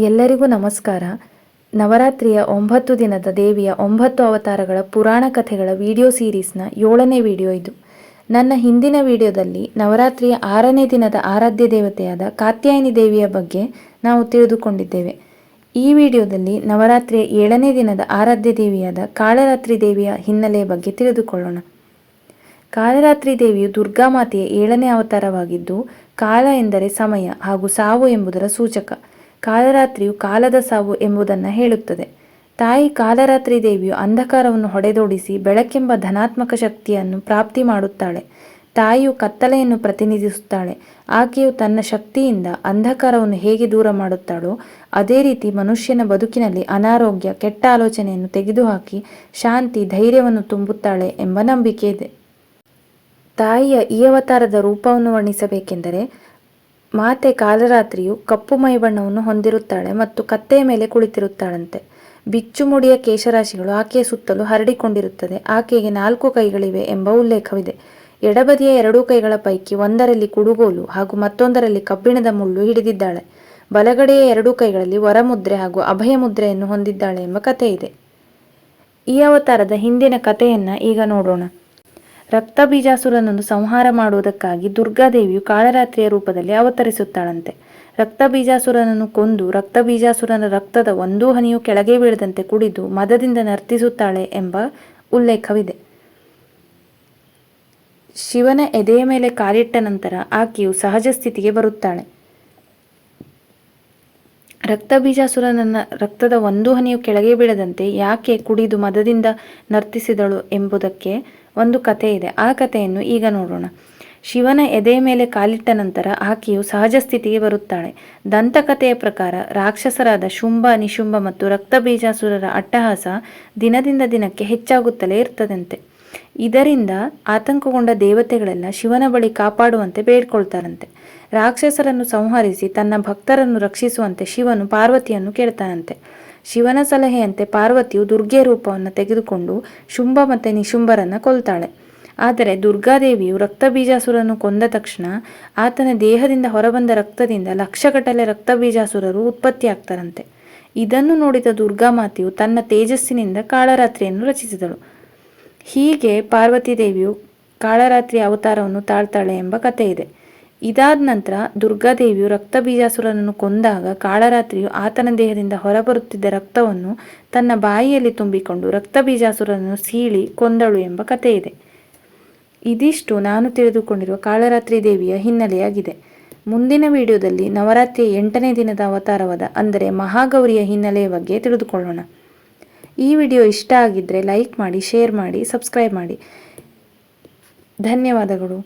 ಎಲ್ಲರಿಗೂ ನಮಸ್ಕಾರ. ನವರಾತ್ರಿಯ ಒಂಬತ್ತು ದಿನದ ದೇವಿಯ ಒಂಬತ್ತು ಅವತಾರಗಳ ಪುರಾಣ ಕಥೆಗಳ ವಿಡಿಯೋ ಸೀರೀಸ್ನ ಏಳನೇ ವಿಡಿಯೋ ಇದು. ನನ್ನ ಹಿಂದಿನ ವಿಡಿಯೋದಲ್ಲಿ ನವರಾತ್ರಿಯ ಆರನೇ ದಿನದ ಆರಾಧ್ಯ ದೇವತೆಯಾದ ಕಾತ್ಯಾಯಿನಿ ದೇವಿಯ ಬಗ್ಗೆ ನಾವು ತಿಳಿದುಕೊಂಡಿದ್ದೇವೆ. ಈ ವಿಡಿಯೋದಲ್ಲಿ ನವರಾತ್ರಿಯ ಏಳನೇ ದಿನದ ಆರಾಧ್ಯ ದೇವಿಯಾದ ಕಾಳರಾತ್ರಿ ದೇವಿಯ ಹಿನ್ನೆಲೆಯ ಬಗ್ಗೆ ತಿಳಿದುಕೊಳ್ಳೋಣ. ಕಾಳರಾತ್ರಿ ದೇವಿಯು ದುರ್ಗಾಮಾತೆಯ ಏಳನೇ ಅವತಾರವಾಗಿದ್ದು, ಕಾಲ ಎಂದರೆ ಸಮಯ ಹಾಗೂ ಸಾವು ಎಂಬುದರ ಸೂಚಕ. ಕಾಳರಾತ್ರಿಯು ಕಾಲದ ಸಾವು ಎಂಬುದನ್ನು ಹೇಳುತ್ತದೆ. ತಾಯಿ ಕಾಲರಾತ್ರಿ ದೇವಿಯು ಅಂಧಕಾರವನ್ನು ಹೊಡೆದೋಡಿಸಿ ಬೆಳಕೆಂಬ ಧನಾತ್ಮಕ ಶಕ್ತಿಯನ್ನು ಪ್ರಾಪ್ತಿ ಮಾಡುತ್ತಾಳೆ. ತಾಯಿಯು ಕತ್ತಲೆಯನ್ನು ಪ್ರತಿನಿಧಿಸುತ್ತಾಳೆ. ಆಕೆಯು ತನ್ನ ಶಕ್ತಿಯಿಂದ ಅಂಧಕಾರವನ್ನು ಹೇಗೆ ದೂರ ಮಾಡುತ್ತಾಳೋ, ಅದೇ ರೀತಿ ಮನುಷ್ಯನ ಬದುಕಿನಲ್ಲಿ ಅನಾರೋಗ್ಯ, ಕೆಟ್ಟ ಆಲೋಚನೆಯನ್ನು ತೆಗೆದುಹಾಕಿ ಶಾಂತಿ, ಧೈರ್ಯವನ್ನು ತುಂಬುತ್ತಾಳೆ ಎಂಬ ನಂಬಿಕೆ ಇದೆ. ತಾಯಿಯ ಈ ಅವತಾರದ ರೂಪವನ್ನು ವರ್ಣಿಸಬೇಕೆಂದರೆ ಮಾತೆ ಕಾಲರಾತ್ರಿಯು ಕಪ್ಪು ಮೈಬಣ್ಣವನ್ನು ಹೊಂದಿರುತ್ತಾಳೆ ಮತ್ತು ಕತ್ತೆಯ ಮೇಲೆ ಕುಳಿತಿರುತ್ತಾಳಂತೆ. ಬಿಚ್ಚು ಮುಡಿಯ ಕೇಶರಾಶಿಗಳು ಆಕೆಯ ಸುತ್ತಲೂ ಹರಡಿಕೊಂಡಿರುತ್ತದೆ. ಆಕೆಗೆ ನಾಲ್ಕು ಕೈಗಳಿವೆ ಎಂಬ ಉಲ್ಲೇಖವಿದೆ. ಎಡಬದಿಯ ಎರಡೂ ಕೈಗಳ ಪೈಕಿ ಒಂದರಲ್ಲಿ ಕುಡುಗೋಲು ಹಾಗೂ ಮತ್ತೊಂದರಲ್ಲಿ ಕಬ್ಬಿಣದ ಮುಳ್ಳು ಹಿಡಿದಿದ್ದಾಳೆ. ಬಲಗಡೆಯ ಎರಡೂ ಕೈಗಳಲ್ಲಿ ವರಮುದ್ರೆ ಹಾಗೂ ಅಭಯ ಮುದ್ರೆಯನ್ನು ಹೊಂದಿದ್ದಾಳೆ ಎಂಬ ಕಥೆ ಇದೆ ಈ ಅವತಾರದ ಹಿಂದಿನ ಕಥೆಯನ್ನ ಈಗ ನೋಡೋಣ. ರಕ್ತಬೀಜಾಸುರನನ್ನು ಸಂಹಾರ ಮಾಡುವುದಕ್ಕಾಗಿ ದುರ್ಗಾದೇವಿಯು ಕಾಳರಾತ್ರಿಯ ರೂಪದಲ್ಲಿ ಅವತರಿಸುತ್ತಾಳಂತೆ. ರಕ್ತಬೀಜಾಸುರನನ್ನು ಕೊಂದು ರಕ್ತಬೀಜಾಸುರನ ರಕ್ತದ ಒಂದೂ ಹನಿಯು ಕೆಳಗೆ ಬೀಳದಂತೆ ಕುಡಿದು ಮದದಿಂದ ನರ್ತಿಸುತ್ತಾಳೆ ಎಂಬ ಉಲ್ಲೇಖವಿದೆ. ಶಿವನ ಎದೆಯ ಮೇಲೆ ಕಾಲಿಟ್ಟ ನಂತರ ಆಕೆಯು ಸಹಜ ಸ್ಥಿತಿಗೆ ಬರುತ್ತಾಳೆ. ರಕ್ತಬೀಜಾಸುರನನ್ನ ರಕ್ತದ ಒಂದು ಹನಿಯು ಕೆಳಗೆ ಬೀಳದಂತೆ ಯಾಕೆ ಕುಡಿದು ಮದದಿಂದ ನರ್ತಿಸಿದಳು ಎಂಬುದಕ್ಕೆ ಒಂದು ಕಥೆ ಇದೆ. ಆ ಕಥೆಯನ್ನು ಈಗ ನೋಡೋಣ. ಶಿವನ ಎದೆ ಮೇಲೆ ಕಾಲಿಟ್ಟ ನಂತರ ಆಕೆಯು ಸಹಜ ಸ್ಥಿತಿಗೆ ಬರುತ್ತಾಳೆ. ದಂತಕಥೆಯ ಪ್ರಕಾರ ರಾಕ್ಷಸರಾದ ಶುಂಭ, ನಿಶುಂಭ ಮತ್ತು ರಕ್ತಬೀಜಾಸುರರ ಅಟ್ಟಹಾಸ ದಿನದಿಂದ ದಿನಕ್ಕೆ ಹೆಚ್ಚಾಗುತ್ತಲೇ ಇರ್ತದಂತೆ. ಇದರಿಂದ ಆತಂಕಗೊಂಡ ದೇವತೆಗಳೆಲ್ಲ ಶಿವನ ಬಳಿ ಕಾಪಾಡುವಂತೆ ಬೇಡ್ಕೊಳ್ತಾರಂತೆ. ರಾಕ್ಷಸರನ್ನು ಸಂಹರಿಸಿ ತನ್ನ ಭಕ್ತರನ್ನು ರಕ್ಷಿಸುವಂತೆ ಶಿವನು ಪಾರ್ವತಿಯನ್ನು ಕೇಳ್ತಾನಂತೆ. ಶಿವನ ಸಲಹೆಯಂತೆ ಪಾರ್ವತಿಯು ದುರ್ಗೆ ರೂಪವನ್ನು ತೆಗೆದುಕೊಂಡು ಶುಂಭ ಮತ್ತು ನಿಶುಂಭರನ್ನು ಕೊಲ್ತಾಳೆ. ಆದರೆ ದುರ್ಗಾದೇವಿಯು ರಕ್ತಬೀಜಾಸುರನ್ನು ಕೊಂದ ತಕ್ಷಣ ಆತನ ದೇಹದಿಂದ ಹೊರಬಂದ ರಕ್ತದಿಂದ ಲಕ್ಷಗಟ್ಟಲೆ ರಕ್ತಬೀಜಾಸುರರು ಉತ್ಪತ್ತಿಯಾಗ್ತಾರಂತೆ. ಇದನ್ನು ನೋಡಿದ ದುರ್ಗಾಮಾತೆಯು ತನ್ನ ತೇಜಸ್ಸಿನಿಂದ ಕಾಳರಾತ್ರಿಯನ್ನು ರಚಿಸಿದಳು. ಹೀಗೆ ಪಾರ್ವತಿ ದೇವಿಯು ಕಾಳರಾತ್ರಿ ಅವತಾರವನ್ನು ತಾಳ್ತಾಳೆ ಎಂಬ ಕಥೆ ಇದೆ ಇದಾದ ನಂತರ ದುರ್ಗಾದೇವಿಯು ರಕ್ತಬೀಜಾಸುರನನ್ನು ಕೊಂದಾಗ ಕಾಳರಾತ್ರಿಯು ಆತನ ದೇಹದಿಂದ ಹೊರಬರುತ್ತಿದ್ದ ರಕ್ತವನ್ನು ತನ್ನ ಬಾಯಿಯಲ್ಲಿ ತುಂಬಿಕೊಂಡು ರಕ್ತ ಬೀಜಾಸುರನನ್ನು ಸೀಳಿ ಕೊಂದಳು ಎಂಬ ಕಥೆ ಇದೆ ಇದಿಷ್ಟು ನಾನು ತಿಳಿದುಕೊಂಡಿರುವ ಕಾಳರಾತ್ರಿ ದೇವಿಯ ಹಿನ್ನೆಲೆಯಾಗಿದೆ. ಮುಂದಿನ ವಿಡಿಯೋದಲ್ಲಿ ನವರಾತ್ರಿಯ ಎಂಟನೇ ದಿನದ ಅವತಾರವಾದ ಅಂದರೆ ಮಹಾಗೌರಿಯ ಹಿನ್ನೆಲೆಯ ಬಗ್ಗೆ ತಿಳಿದುಕೊಳ್ಳೋಣ. ಈ ವಿಡಿಯೋ ಇಷ್ಟ ಆಗಿದ್ದರೆ ಲೈಕ್ ಮಾಡಿ, ಶೇರ್ ಮಾಡಿ, ಸಬ್ಸ್ಕ್ರೈಬ್ ಮಾಡಿ. ಧನ್ಯವಾದಗಳು.